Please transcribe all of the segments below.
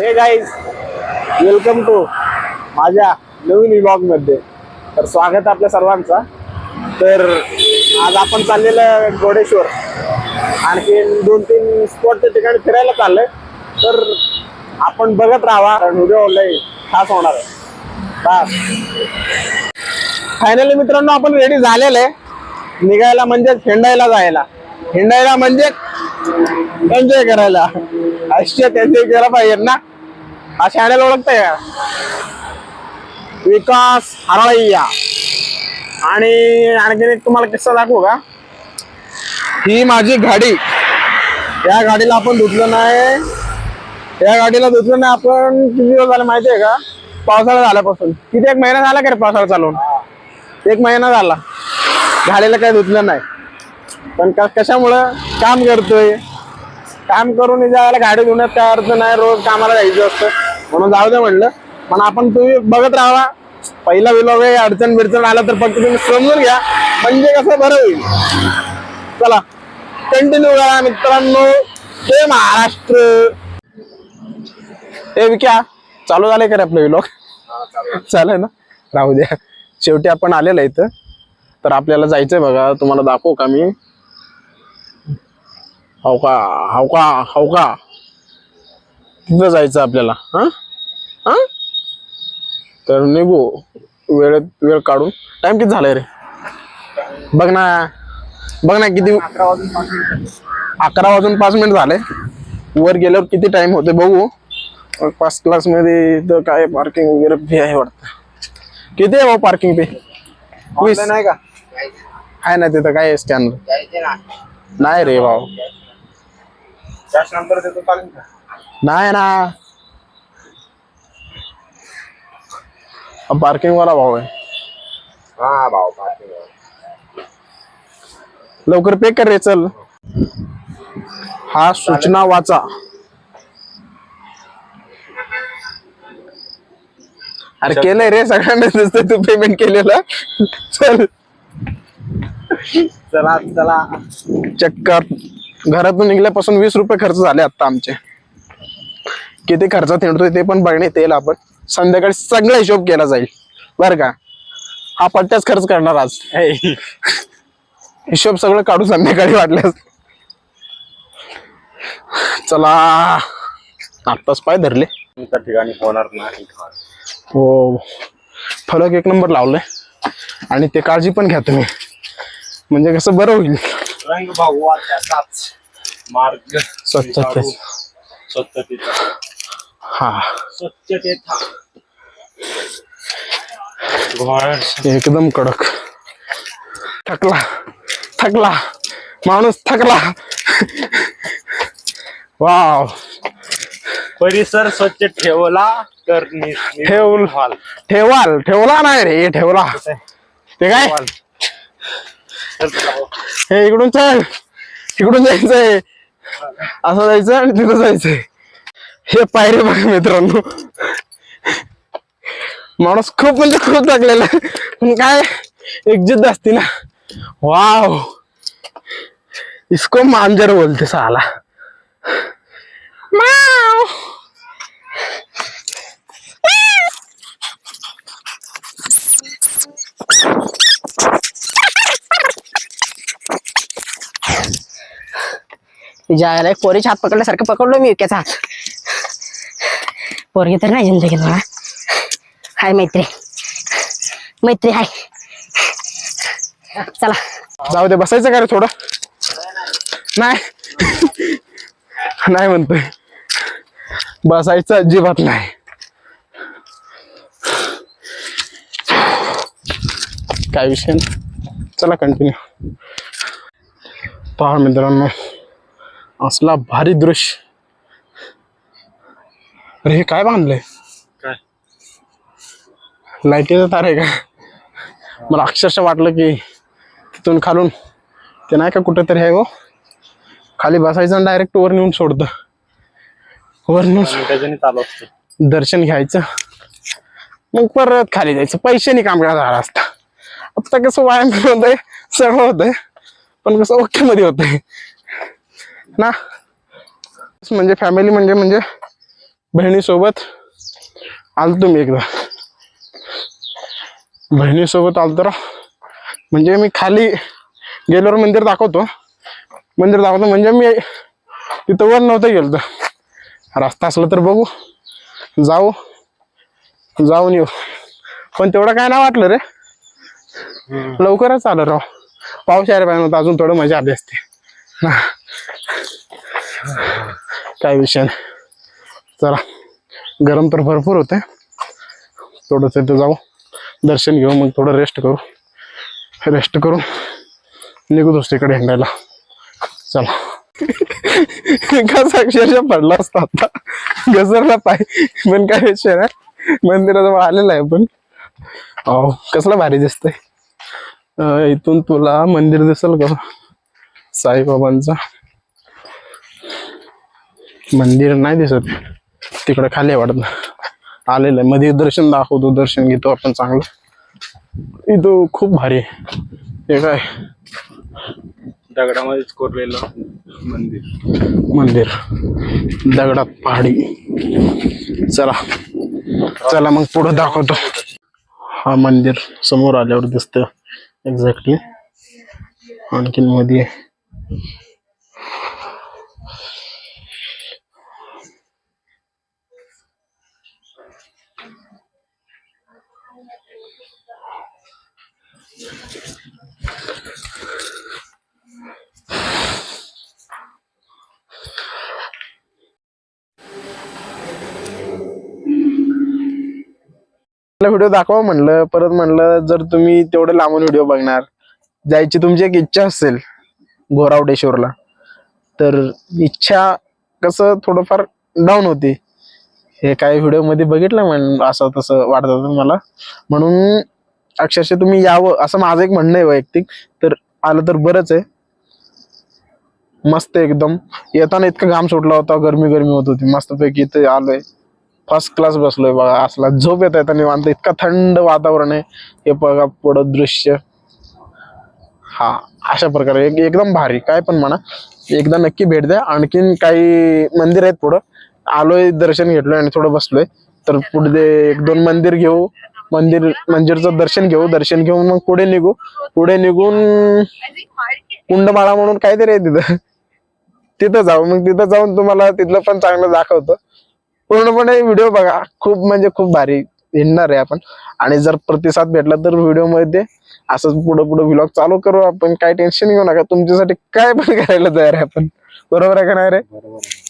हे guys welcome to माझ्या नवीन व्लॉगमध्ये. तर स्वागत आपल्या सर्वांचा. तर आज आपण चाललेलं गोडेश्वर आणखी दोन तीन स्पॉटच्या ठिकाणी फिरायला चाललंय. तर आपण बघत राहा कारण व्हिडिओ लय खास होणार आहे. फायनली मित्रांनो आपण रेडी झालेलं आहे. निघायला म्हणजे हिंडायला जायला. हिंडायला म्हणजे एन्जॉय करायला. आयुष्यात एन्जॉय केला पाहिजे ना? हा चॅनल ओळखताय का? विकास हरळैया आणि आणखीन एक तुम्हाला किस्सा दाखवू का? ही माझी गाडी. या गाडीला आपण धुतलं नाही. या गाडीला धुतलं नाही. आपण किती दिवस झाले माहिती आहे का? पावसाळा झाल्यापासून. किती एक महिना झाला का रे पावसाळा चालून? एक महिना झाला. गाडीला काही धुतलं नाही. पण का कशामुळं काम करतोय? काम करून जायला गाडी धुण्यात काय अर्थ नाही रोज कामाला जायचं असतं. म्हणून जाऊ दे म्हणलं पण आपण तुम्ही बघत राहा पहिला विलोग आहे अडचण बिडचण आला तर फक्त तुम्ही समजून घ्या. म्हणजे कसं बरं होईल? चला. कंटिन्यू करा मित्रांनो. हे महाराष्ट्र. हे विक्या चालू झाले का रे आपलं विलोग चालेल ना? राहू द्या. शेवटी आपण आलेलं इथं. तर आपल्याला जायचंय बघा. तुम्हाला दाखवू का मी? हाव का हाव का हाव का तिथं जायचं आपल्याला? हा? हा? तर निघू. वेळेत वेळ काढून. टाइम किती झालाय रे? बघ ना. बघ ना किती अकरा वाजून पाच मिनिट झाले. वर गेल्यावर किती टाइम होते बघू. पाच क्लासमध्ये इथं काय पार्किंग वगैरे फी आहे वाटतं. किती आहे भाऊ पार्किंग फी वीस. नाही का? आहे ना तिथं काय स्टँड नाही रे भाऊ. कॅश नंबर देतो चालेल का? नाही ना. पार्किंग वाला भाऊ आहे. हा भाऊ पार्किंग लवकर पे कर रे चल. हा सूचना वाचा. अरे केलंय रे सगळ्यांना दिसतंय तू पेमेंट केलेलं. चल. चला चला. चक्कर. घरातून निघल्यापासून वीस रुपये खर्च झाले आता आमचे. किती खर्चात येतोय ते पण बघण्यात येईल आपण. संध्याकाळी सगळा हिशोब केला जाईल. बर का? हा पट्ट्याच खर्च करणार आज. हिशोब सगळं काढू संध्याकाळी वाटल्यास. चला. आत्ताच पाय धरले. त्या ठिकाणी होणार नाही. हो. फलक एक नंबर लावलाय. आणि ते काळजी पण घ्या तुम्ही. म्हणजे कसं बरं होईल. रंग त्याचाच मार्ग. स्वच्छतेचा. स्वच्छतेचा हा. स्वच्छतेचा घोड एकदम कडक. थकला. थकला. माणूस थकला. वाव. परिसर स्वच्छ ठेवला तर ठेवल. ठेवाल. ठेवला नाही रे. ठेवला. ते काय. हे इकडून चल. इकडून जायचंय. असं जायचं आणि तिथं जायचंय. हे पायरे बघ मित्रांनो. माणूस खूप म्हणजे खूप लागलेला पण काय एक जिद्द असते ना. वाव. इसको मांजर बोलते साला. माव. जायला एक पोरीच्या हात पकडल्यासारखं पकडलो मी इतक्याचा हात. पोरगी तर नाही जिंदगीत मला हाय मैत्री. मैत्री हाय. चला. जाऊ दे बसायचं का रे थोडं? नाही. नाही म्हणतोय. बसायचं अजिबात नाही. काय विषय नाही. चला कंटिन्यू पहा मित्रांनो. असला भारी दृश्य. अरे हे काय बांधलंय? काय? लाईटीचा तार आहे का? मला अक्षरशः वाटलं की तिथून खालून ते नाही का कुठेतरी आहे हो? खाली बसायचं आणि डायरेक्ट वर नेऊन सोडतं. वर नेऊन चालू दर्शन घ्यायचं. मग परत खाली जायचं. पैशाने काम करा झाला असता. आता कसं व्यायाम होतंय सगळं होतंय पण कसं ओके मध्ये होतंय. ना? म्हणजे फॅमिली म्हणजे म्हणजे बहिणीसोबत आलतो मी एकदा. बहिणीसोबत आलतो राव. म्हणजे मी खाली गेल्यावर मंदिर दाखवतो. मंदिर दाखवतो म्हणजे मी तिथं वर नव्हतं गेलो तर रस्ता असला तर बघू. जाऊ. जाऊन येऊ. पण तेवढं काय नाही वाटलं रे. लवकरच आलं राव. पाऊस यायला पाहिजे होता अजून थोडं मजा आली असते. काय विषय नाही. चला गरम तर भरपूर होते. थोडंसं इथं जाऊ. दर्शन घेऊ मग थोडं रेस्ट करू. रेस्ट करून निघू दुसरीकडे हिंडायला. चला. कसा अक्षरशः पडला असता आता. घसरला पाय. पण काय विषय नाही. मंदिराजवळ आलेला आहे पण. अहो कसला भारी दिसतंय. इथून तुला मंदिर दिसल का? साईबाबांचा. मंदिर नाही दिसत. तिकडे खाली वाटत. आलेलं आहे. मध्ये दर्शन दाखवतो दर्शन घेतो आपण चांगलं. इथं खूप भारी आहे. हे काय? दगडामध्येच कोरलेलं मंदिर. मंदिर. दगडात पहाडी. चला. चला मग पुढे दाखवतो. हा मंदिर समोर आल्यावर दिसत. एक्झॅक्टली आणखीन मध्ये. व्हिडिओ दाखवा म्हणलं परत म्हणलं जर तुम्ही तेवढं लांबून व्हिडिओ बघणार जायची तुमची एक इच्छा असेल घोरावडेश्वरला तर इच्छा कसं थोडंफार डाऊन होती. हे काही व्हिडिओमध्ये बघितलं म्हण असं तसं वाटत होतं मला म्हणून अक्षरशः तुम्ही यावं असं माझं एक म्हणणं आहे वैयक्तिक. तर आलं तर बरंच आहे. मस्त एकदम. येताना इतका घाम सुटला होता गरमी गरमी होत होती. मस्तपैकी इथे आलोय. फर्स्ट क्लास बसलोय बघा असला झोप येत आहे निवांत. इतका थंड वातावरण आहे. हे बघा पुढं दृश्य. हा अशा प्रकारे. एक- एकदम भारी. काय पण म्हणा. एकदा नक्की भेट द्या. आणखीन काही मंदिर आहेत पुढं. आलोय दर्शन घेतलोय आणि थोडं बसलोय. तर पुढे एक दोन मंदिर घेऊ. मंदिर मंदिरचं दर्शन घेऊ दर्शन घेऊन मग पुढे निघू. पुढे निघून कुंडमाळा म्हणून काहीतरी आहे तिथं. तिथं जाऊ. मग तिथं जाऊन तुम्हाला तिथलं पण चांगलं दाखवतो. पूर्णपणे व्हिडिओ बघा. खूप म्हणजे खूप भारी हिंडणार आहे आपण. आणि जर प्रतिसाद भेटला तर व्हिडिओमध्ये असंच पुढे पुढे व्लॉग चालू करू आपण. काय टेन्शन घेऊ नका. तुमच्यासाठी काय पण करायला तयार आहे आपण. बरोबर आहे का नाही रे?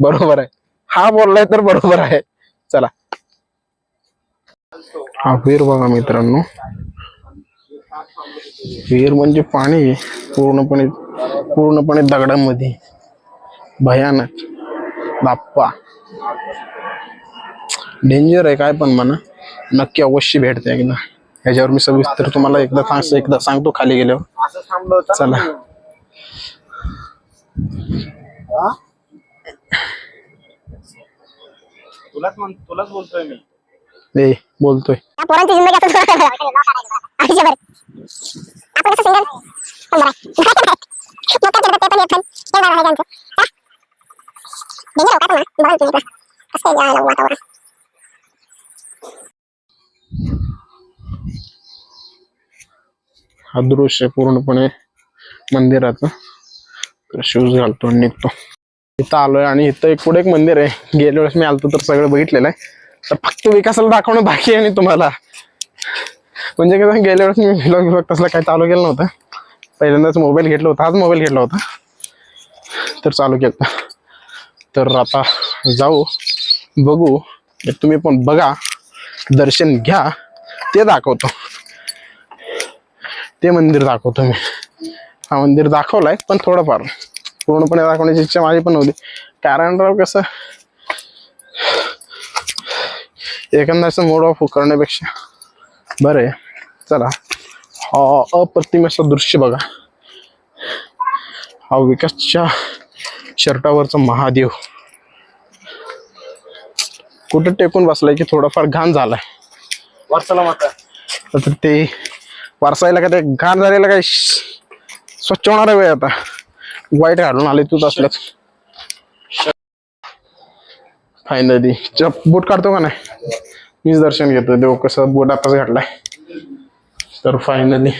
बरोबर आहे. हा बोललाय तर बरोबर आहे. चला. हा विहीर बघा मित्रांनो. विहीर म्हणजे पाणी आहे. पूर्णपणे पूर्णपणे दगडामध्ये. भयानक. बाप्पा. डेंजर आहे काय पण म्हणा. नक्की अवश्य भेटते एकदा. ह्याच्यावर मी सविस्तर तुम्हाला एकदा सांग एकदा सांगतो खाली गेल्यावर. चला. तुलाच म्हण तुलाच बोलतोय मी. ए बोलतोय. त्या पोरांची जिंदगी आता आयुष्यभर. आपण कसं सिंगल पण बरं. आहे. मोठं केलं तर ते पण एक पण एक झालं आहे त्यांचं. हा? डेंजर पण तुम्ही. कसं यायला वातावरण? हा दृश्य पूर्णपणे मंदिराचं. तर शूज घालतो आणि निघतो. इथं आलोय आणि इथं एक पुढे एक मंदिर आहे. गेल्या वेळेस मी आलतो तर सगळं बघितलेलं आहे. तर फक्त विकासाला दाखवणं बाकी आहे आणि तुम्हाला? म्हणजे कसं गेल्या वेळेस मी व्हिलॉग व्हिलॉग तसला काही चालू केलं नव्हतं. पहिल्यांदाच मोबाईल घेतला होता आज मोबाईल घेतला होता. तर चालू केलं तर आता जाऊ बघू. तुम्ही पण बघा दर्शन घ्या. ते दाखवतो. ते मंदिर दाखवतो मी. हा मंदिर दाखवलाय पण थोडंफार. पूर्णपणे दाखवण्याची इच्छा माझी पण नव्हती. कारण राव कसं एखाद्याचं मोड ऑफ करण्यापेक्षा. बरं आहे. चला. हा अप्रतिम असं दृश्य बघा. हा विकासच्या शर्टावरचा महादेव. कुठं टेकून बसलाय की थोडाफार घाण झालाय? वर्षाला माता आता ते वारसायला का ते घाण झालेलं काय? स्वच्छ होणार वेळ आता. वाईट घालून आले तूच असल्याच फायनली चप बोट काढतो का नाही? मीच दर्शन घेतो देव कसं बोट आताच घातलाय तर फायनली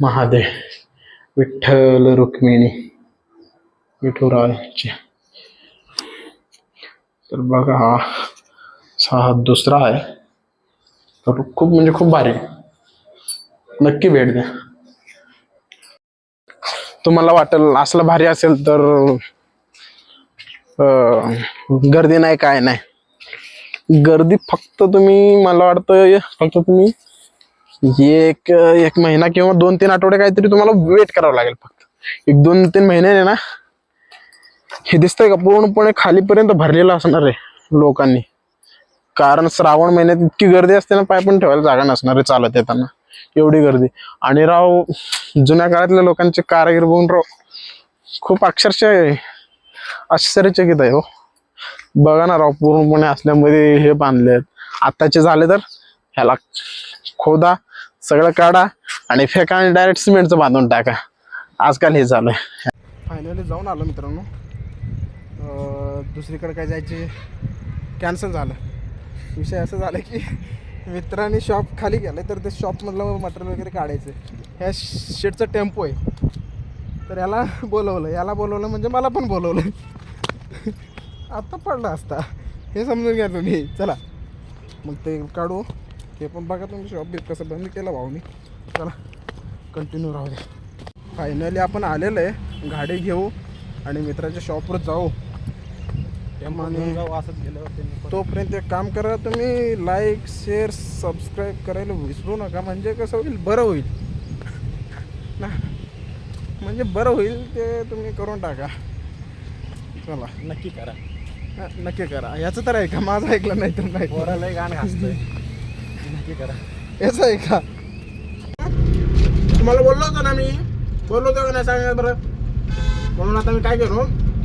महादेव विठ्ठल रुक्मिणी विठुरायचे. तर बघा हा हा दुसरा आहे. तर खूप म्हणजे खूप भारी. आहे. नक्की भेट द्या. तुम्हाला वाटेल असलं भारी असेल तर गर्दी नाही काय नाही. गर्दी फक्त तुम्ही मला वाटतं फक्त तुम्ही एक एक महिना किंवा दोन तीन आठवडे काहीतरी तुम्हाला वेट करावं लागेल फक्त. एक दोन तीन महिन्याने ना हे दिसतंय का? पूर्णपणे खालीपर्यंत भरलेलं असणार आहे लोकांनी. कारण श्रावण महिन्यात इतकी गर्दी असते ना पाय पण ठेवायला जागा नसणार आहे चालत येताना. एवढी गर्दी. आणि राव जुन्या काळातल्या लोकांचे कारागीर बघून राव खूप अक्षरशः आश्चर्यचकित आहे हो. बघा ना राव पूर्णपणे असल्यामध्ये हे बांधले आत्ताचे झाले तर ह्याला खोदा सगळं काढा आणि फेका आणि डायरेक्ट सिमेंटचं बांधून टाका. आजकाल हे झालं फायनली जाऊन आलो मित्रांनो. दुसरीकडे काय जायचे? कॅन्सल झालं. विषय असं झालं की मित्राने शॉप खाली गेलं तर ते शॉपमधलं मटेरियल वगैरे काढायचं. ह्या शेटचा टेम्पो आहे. तर याला बोलवलं. याला बोलवलं म्हणजे मला पण बोलवलं. आता पडला असता. हे समजून घ्या तुम्ही. चला. मग ते काढू. ते पण बघा तुम्ही शॉप बी कसं बंद केलं भाऊ मी. चला. कंटिन्यू राहू दे फायनली आपण आलेलो आहे. गाडी घेऊ आणि मित्राच्या शॉपवर जाऊ. त्यामुळे असंच त्यांनी तोपर्यंत एक काम करा तुम्ही. लाईक शेअर सबस्क्राईब करायला विसरू नका. म्हणजे कसं होईल? बरं होईल. ना. म्हणजे बरं होईल ते तुम्ही करून टाका. चला. नक्की करा. हा, नक्की करा. याचं तर आहे का माझं ऐकलं नाही तर नाही. पोराला गाणं घासतंय. नक्की करा. याचं आहे का तुम्हाला बोललो होतो ना मी? बोललो होतो का नाही सांगा बरं? म्हणून आता मी काय करू?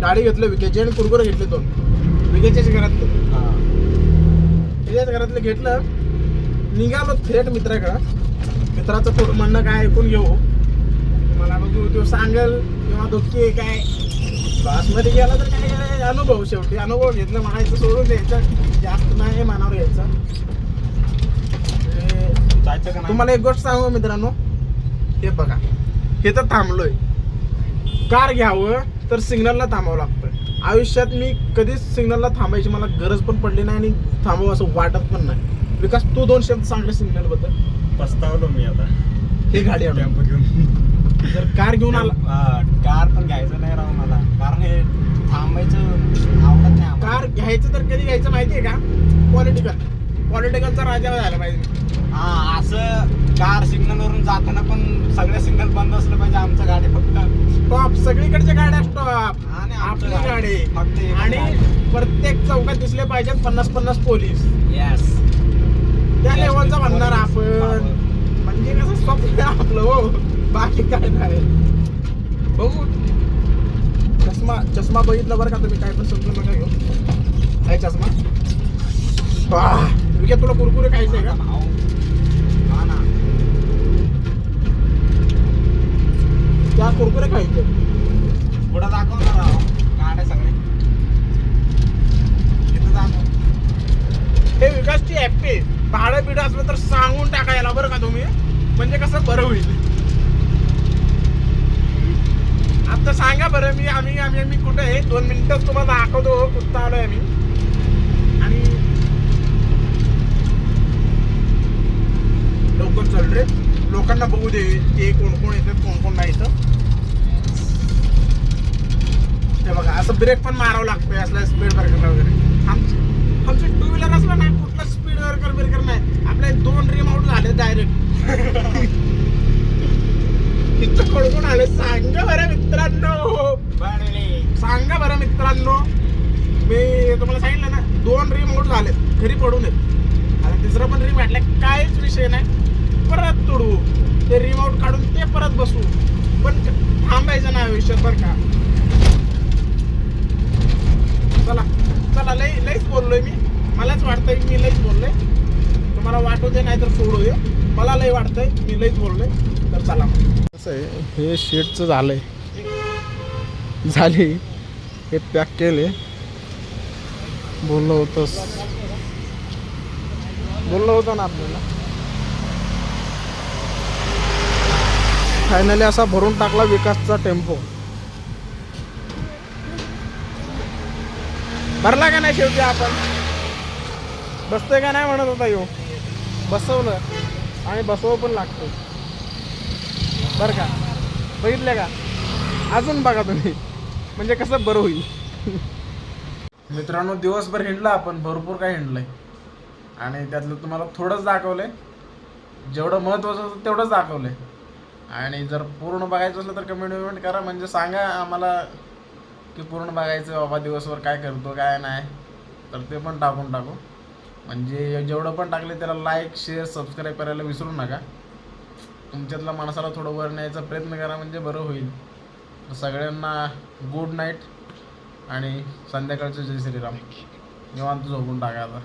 गाडी घेतलं विकेची आणि कुरकुरे घेतले दोन. विकेच्याच घरातले त्याच्याच घरातलं घेतलं. निघालो थेट मित्राकडं. मित्राचं थोडं म्हणणं काय ऐकून घेऊ. मला बघू तो सांगेल किंवा दुःखी काय. बासमध्ये गेला तर काय काय अनुभव शेवटी. अनुभव घेतलं म्हणायचं सोडून द्यायचं. जास्त नाही मानावर घ्यायचं. जायचं का तुम्हाला एक गोष्ट सांगू मित्रांनो? हे बघा. हे तर थांबलोय. कार घ्यावं तर सिग्नलला थांबावं लागतं आयुष्यात मी कधीच सिग्नलला थांबायची मला गरज पण पडली नाही आणि थांबावं असं वाटत पण नाही. विकास तू दोन शब्द सांगले सिग्नलबद्दल पस्तावलो मी आता. हे गाडी घेऊन. जर कार घेऊन आला कार पण घ्यायचं नाही राव मला. कारण हे थांबायचं आवडत नाही आम्हाला. कार घ्यायचं तर कधी घ्यायचं माहितीये का? पॉलिटिकल पॉलिटिकलचा राजा झाला पाहिजे. हा असं कार सिग्नल वरून जाताना पण सगळे सिग्नल बंद असलं पाहिजे आमचं गाडी फक्त. स्टॉप सगळीकडच्या गाड्या स्टॉप आणि आपली गाडी फक्त एकच आणि गाडी. प्रत्येक चौकात दिसले पाहिजेत पन्नास पन्नास पोलीस. Yes. त्या लेवलचा म्हणणार आपण. म्हणजे कसं स्वप्न आहे आपलं हो. बाकी काय नाही. बघू. चष्मा चष्मा बघितला बरं का तुम्ही? काय पण समजून नका घेऊ. काय चष्मा? आह, विके तुला कुरकुरे खायचंय का? भाऊ. हा ना. त्या कुरकुरे खायचे. पुढं दाखव ना राव. सगळे. इथं दाखव. हे विकासची हॅप्पी भाडं बिडं असलं तर सांगून टाकायला बरं का तुम्ही? म्हणजे कसं बरं होईल. आता सांगा बरं मी आम्ही आम्ही आम्ही कुठे आहे? दोन मिनिटच तुम्हाला दाखवतो हो, कुठं आलोय आम्ही. आणि लवकर चल रे. लोकांना बघू दे ते कोण कोण येतात कोण कोण नाही इथं हे बघा असं ब्रेक पण मारावं लागतोय असला स्पीड ब्रेकरला वगैरे. आमची आमची टू व्हीलर असलं ना कुठला स्पीड ब्रेकर ब्रेकर नाही. आपले दोन रिम आउट झाले डायरेक्ट कोण कोण आले. सांगा बरं मित्रांनो. सांगा बरं मित्रांनो. मी तुम्हाला सांगितलं ना दोन रिम आउट झाले घरी पडून आहेत. आता तिसरा पण रिम वाटलं काहीच विषय नाही. परत तोडू. ते रिम आउट काढून ते परत बसू. पण थांबायचं नाही आयुष्यात बरं का. चला चला लई लईच बोललोय मी. मलाच वाटतंय मी लईच बोललोय. तुम्हाला वाटू दे नाही तर सोडू दे. मला लई वाटतंय मी लईच बोललोय. तर चला कसं आहे हे शेटचं झालंय. झाली. हे पॅक केले बोललो होतंस. बोललो होतं ना आपल्याला. फायनली असा भरून टाकला विकासचा टेम्पो भरला का नाही शेवटी आपण? बसतोय का नाही म्हणत होता येऊ बसवलं. आणि बसवं पण लागतं बरं का? बघितलं का? अजून बघा तुम्ही. म्हणजे कसं बरं होईल. मित्रांनो दिवसभर हिंडला आपण. भरपूर काय हिंडलंय. आणि त्यातलं तुम्हाला थोडंच दाखवलंय. जेवढं महत्त्वाचं होतं तेवढंच दाखवलंय. आणि जर पूर्ण बघायचं असलं तर कमेंट विमेंट करा. म्हणजे सांगा आम्हाला की पूर्ण बघायचं बाबा दिवसभर काय करतो काय नाही. तर ते पण टाकून टाकू. म्हणजे जेवढं पण टाकले त्याला लाईक शेअर सबस्क्राईब करायला विसरू नका. तुमच्यातल्या माणसाला थोडं वर न्यायचा प्रयत्न करा म्हणजे बरं होईल. सगळ्यांना गुड नाईट आणि संध्याकाळचं जय श्रीराम. निवांत झोपून टाका आता.